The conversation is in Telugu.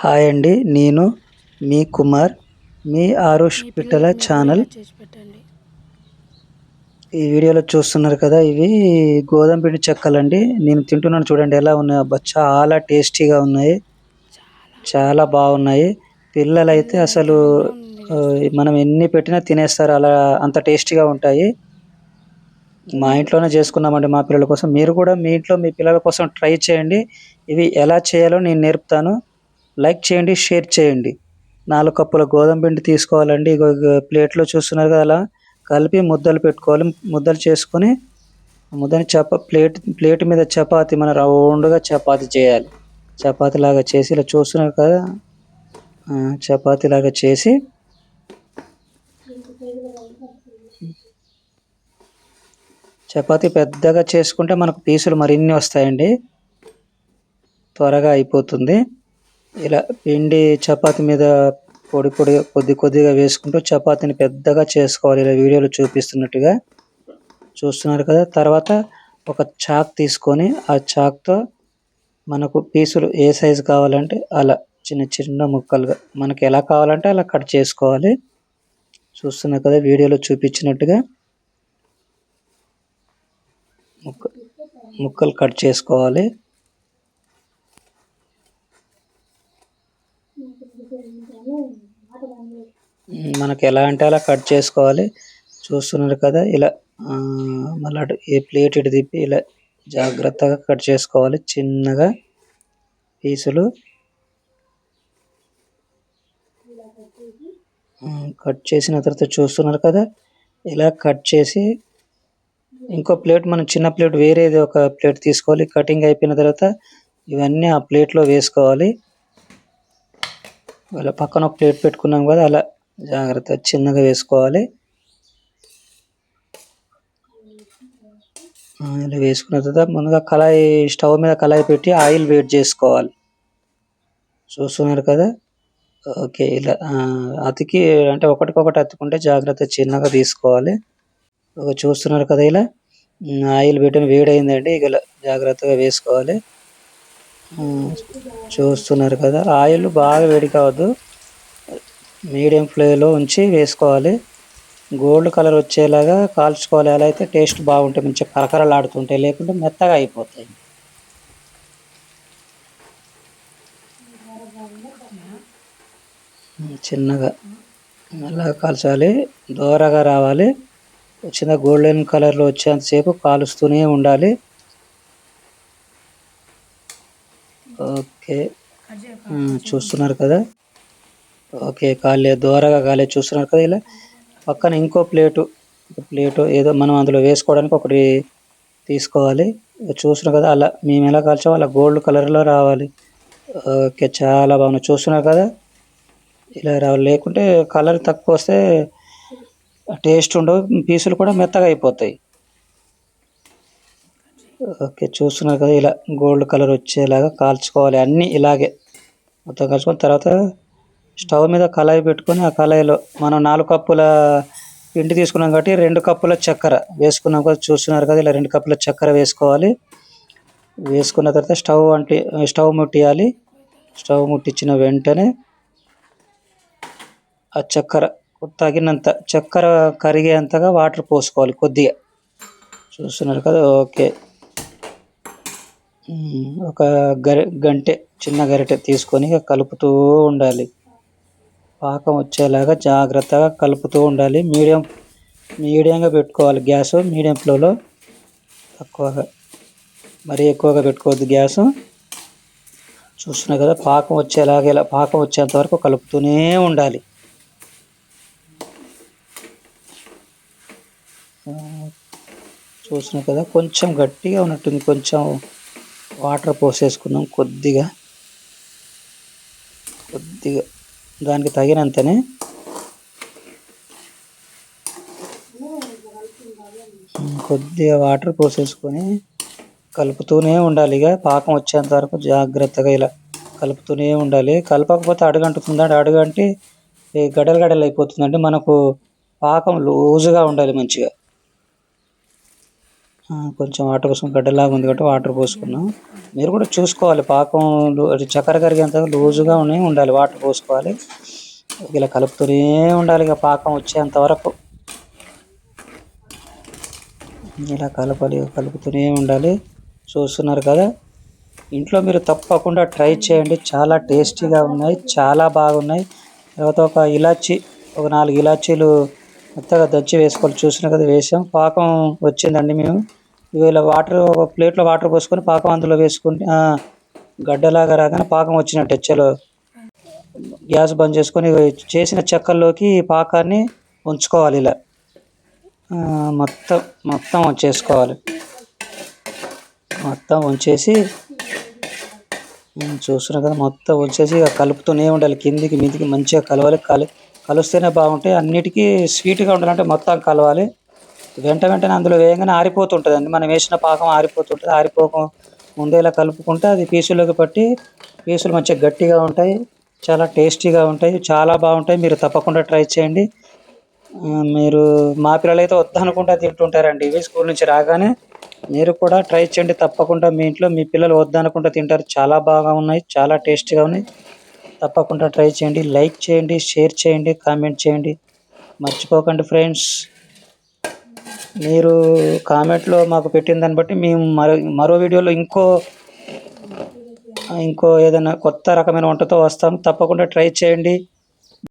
హాయ్ అండి నేను మీ కుమార్ మీ ఆరుష్ పిట్టల ఛానల్. ఈ వీడియోలో చూస్తున్నారు కదా ఇవి గోధుమ పిండి చెక్కలండి. నేను తింటున్నాను చూడండి ఎలా ఉన్నాయి? అబ్బా చాలా టేస్టీగా ఉన్నాయి. చాలా బాగున్నాయి. పిల్లలైతే అసలు మనం ఎన్ని పెట్టినా తినేస్తారు అలా అంత టేస్టీగా ఉంటాయి. మా ఇంట్లోనే చేసుకున్నామండి మా పిల్లల కోసం. మీరు కూడా మీ ఇంట్లో మీ పిల్లల కోసం ట్రై చేయండి. ఇవి ఎలా చేయాలో నేను నేర్పుతాను. లైక్ చేయండి షేర్ చేయండి. నాలుగు కప్పుల గోధుమ పిండి తీసుకోవాలండి. ప్లేట్లో చూస్తున్నారు కదా అలా. కలిపి ముద్దలు పెట్టుకోవాలి. ముద్దలు చేసుకొని ముద్దని చప ప్లేట్ ప్లేట్ మీద చపాతి మన రౌండ్గా చపాతి చేయాలి. చపాతి లాగా చేసి ఇలా చూస్తున్నారు కదా. చపాతి లాగా చేసి చపాతి పెద్దగా చేసుకుంటే మనకు పీసులు మరిన్ని వస్తాయండి. త్వరగా అయిపోతుంది. ఇలా పిండి చపాతీ మీద పొడి పొడి కొద్ది కొద్దిగా వేసుకుంటూ చపాతీని పెద్దగా చేసుకోవాలి. ఇలా వీడియోలో చూపిస్తున్నట్టుగా చూస్తున్నారు కదా. తర్వాత ఒక చాక్ తీసుకొని ఆ చాక్తో మనకు పీసులు ఏ సైజు కావాలంటే అలా చిన్న చిన్న ముక్కలుగా మనకి ఎలా కావాలంటే అలా కట్ చేసుకోవాలి. చూస్తున్నారు కదా వీడియోలో చూపించినట్టుగా ముక్క ముక్కలు కట్ చేసుకోవాలి. మనకి ఎలా అంటే అలా కట్ చేసుకోవాలి. చూస్తున్నారు కదా ఇలా ఆ, మళ్ళీ అటు ఈ ప్లేట్ ఇటు తిప్పి ఇలా జాగ్రత్తగా కట్ చేసుకోవాలి. చిన్నగా పీసులు. కట్ చేసిన తర్వాత చూస్తున్నారు కదా ఇలా కట్ చేసి ఇంకో ప్లేట్ మనం చిన్న ప్లేట్ వేరేది ఒక ప్లేట్ తీసుకోవాలి. కటింగ్ అయిపోయిన తర్వాత ఇవన్నీ ఆ ప్లేట్లో వేసుకోవాలి. అలా పక్కన ఒక ప్లేట్ పెట్టుకున్నాం కదా అలా జాగ్రత్త చిన్నగా వేసుకోవాలి. ఇలా వేసుకున్న తర్వాత ముందుగా కళాయి స్టవ్ మీద కళాయి పెట్టి ఆయిల్ వేట్ చేసుకోవాలి. చూస్తున్నారు కదా? ఓకే ఇలా అతికి అంటే ఒకటికొకటి అతుకుంటే జాగ్రత్త చిన్నగా తీసుకోవాలి. ఒక చూస్తున్నారు కదా ఇలా? ఆయిల్ పెట్టిన వేడైందండి ఇక ఇలా జాగ్రత్తగా వేసుకోవాలి. చూస్తున్నారు కదా? ఆయిల్ బాగా వేడి కావద్దు. మీడియం ఫ్లేమ్లో ఉంచి వేసుకోవాలి. గోల్డ్ కలర్ వచ్చేలాగా కాల్చుకోవాలి. అలా అయితే టేస్ట్ బాగుంటాయి మంచి కరకరలాడుతుంటాయి. లేకుంటే మెత్తగా అయిపోతాయి. చిన్నగా అలా కాల్చాలి. దోరగా రావాలి. వచ్చిన గోల్డెన్ కలర్లో వచ్చేంతసేపు కాలుస్తూనే ఉండాలి. ఓకే. చూస్తున్నారు కదా. ఓకే కాలే దోరగా కాలే చూస్తున్నారు కదా ఇలా. పక్కన ఇంకో ప్లేటు ప్లేటు ఏదో మనం అందులో వేసుకోవడానికి ఒకటి తీసుకోవాలి. చూస్తున్నారు కదా అలా మేము ఎలా కాల్చామో అలా గోల్డ్ కలర్లో రావాలి. ఓకే చాలా బాగున్నాయి చూస్తున్నారు కదా ఇలా రావాలి. లేకుంటే కలర్ తక్కువ వస్తే టేస్ట్ ఉండవు పీసులు కూడా మెత్తగా అయిపోతాయి. ఓకే చూస్తున్నారు కదా ఇలా గోల్డ్ కలర్ వచ్చేలాగా కాల్చుకోవాలి. అన్నీ ఇలాగే మొత్తం కలుసుకున్న తర్వాత స్టవ్ మీద కళాయి పెట్టుకొని ఆ కళాయిలో మనం నాలుగు కప్పుల పిండి తీసుకున్నాం కాబట్టి రెండు కప్పుల చక్కెర వేసుకున్నాం కదా చూస్తున్నారు కదా ఇలా రెండు కప్పుల చక్కెర వేసుకోవాలి. వేసుకున్న తర్వాత స్టవ్ అంటే స్టవ్ ముట్టియాలి. స్టవ్ ముట్టించిన వెంటనే ఆ చక్కెర తగినంత చక్కెర కరిగేంతగా వాటర్ పోసుకోవాలి కొద్దిగా. చూస్తున్నారు కదా ఓకే. ఒక గరి గంటె చిన్న గరిటె తీసుకొని కలుపుతూ ఉండాలి. పాకం వచ్చేలాగా జాగ్రత్తగా కలుపుతూ ఉండాలి. మీడియం మీడియంగా పెట్టుకోవాలి గ్యాస్. మీడియం ఫ్లోలో తక్కువగా మరీ ఎక్కువగా పెట్టుకోవద్దు గ్యాస్. చూస్తున్నా కదా పాకం వచ్చేలాగా ఇలా పాకం వచ్చేంత వరకు కలుపుతూనే ఉండాలి. చూసిన కదా కొంచెం గట్టిగా ఉన్నట్టుంది. కొంచెం వాటర్ పోసేసుకున్నాం కొద్దిగా. కొద్దిగా. దానికి తగినంతనే కొద్దిగా వాటర్ పోసేసుకొని కలుపుతూనే ఉండాలి. ఇక పాకం వచ్చేంత వరకు జాగ్రత్తగా ఇలా కలుపుతూనే ఉండాలి. కలపకపోతే అడుగంటుతుందండి అంటే ఈ గడలు గడలు అయిపోతుందండి మనకు పాకం లూజుగా ఉండాలి మంచిగా. కొంచెం వాటర్ పోసుకుని గడ్డలాగా ఉంది కాబట్టి వాటర్ పోసుకున్నాం. మీరు కూడా చూసుకోవాలి. పాకం అది చక్కెర కరిగేంత లూజుగా ఉన్నాయి ఉండాలి. వాటర్ పోసుకోవాలి. ఇలా కలుపుతూనే ఉండాలి. ఇక పాకం వచ్చేంత వరకు ఇలా కలపాలి. కలుపుతూనే ఉండాలి. చూస్తున్నారు కదా. ఇంట్లో మీరు తప్పకుండా ట్రై చేయండి. చాలా టేస్టీగా ఉన్నాయి. చాలా బాగున్నాయి. తర్వాత ఒక ఇలాచి ఒక నాలుగు ఇలాచీలు మెత్తగా దచ్చి వేసుకోవాలి. చూసినా కదా వేసాం. పాకం వచ్చిందండి మేము. ఇవాళ వాటర్ ఒక ప్లేట్లో వాటర్ పోసుకొని పాకం అందులో వేసుకుని గడ్డలాగా రాగానే పాకం వచ్చినట్టు చలో గ్యాస్ బంద్ చేసుకొని చేసిన చెక్కల్లోకి పాకాన్ని ఉంచుకోవాలి ఇలా. మొత్తం మొత్తం వచ్చేసుకోవాలి మొత్తం ఉంచేసి చూస్తున్నా కదా మొత్తం వచ్చేసి ఇక కలుపుతూనే ఉండాలి. కిందికి మీదికి మంచిగా కలవాలి. కలి కలుస్తేనే బాగుంటాయి. అన్నిటికీ స్వీట్గా ఉండాలంటే మొత్తం కలవాలి. వెంట వెంటనే అందులో వేయగానే ఆరిపోతుంటుందండి. మనం వేసిన పాకం ఆరిపోతుంటుంది. ఆరిపోక ముందేలా కలుపుకుంటే అది పీసులోకి పట్టి పీసులు మంచిగా గట్టిగా ఉంటాయి. చాలా టేస్టీగా ఉంటాయి. చాలా బాగుంటాయి. మీరు తప్పకుండా ట్రై చేయండి. మీరు మా పిల్లలు అయితే వద్దనుకుంటా తింటుంటారండి. ఇవి స్కూల్ నుంచి రాగానే మీరు కూడా ట్రై చేయండి. తప్పకుండా మీ ఇంట్లో మీ పిల్లలు వద్దనుకుంటా తింటారు. చాలా బాగా ఉన్నాయి. చాలా టేస్టీగా ఉన్నాయి. తప్పకుండా ట్రై చేయండి. లైక్ చేయండి. షేర్ చేయండి. కామెంట్ చేయండి. మర్చిపోకండి ఫ్రెండ్స్. మీరు కామెంట్లో మాకు పెట్టిన దాన్ని బట్టి మేము మరో మరో వీడియోలో ఇంకో ఇంకో ఏదైనా కొత్త రకమైన వంటతో వస్తాం. తప్పకుండా ట్రై చేయండి.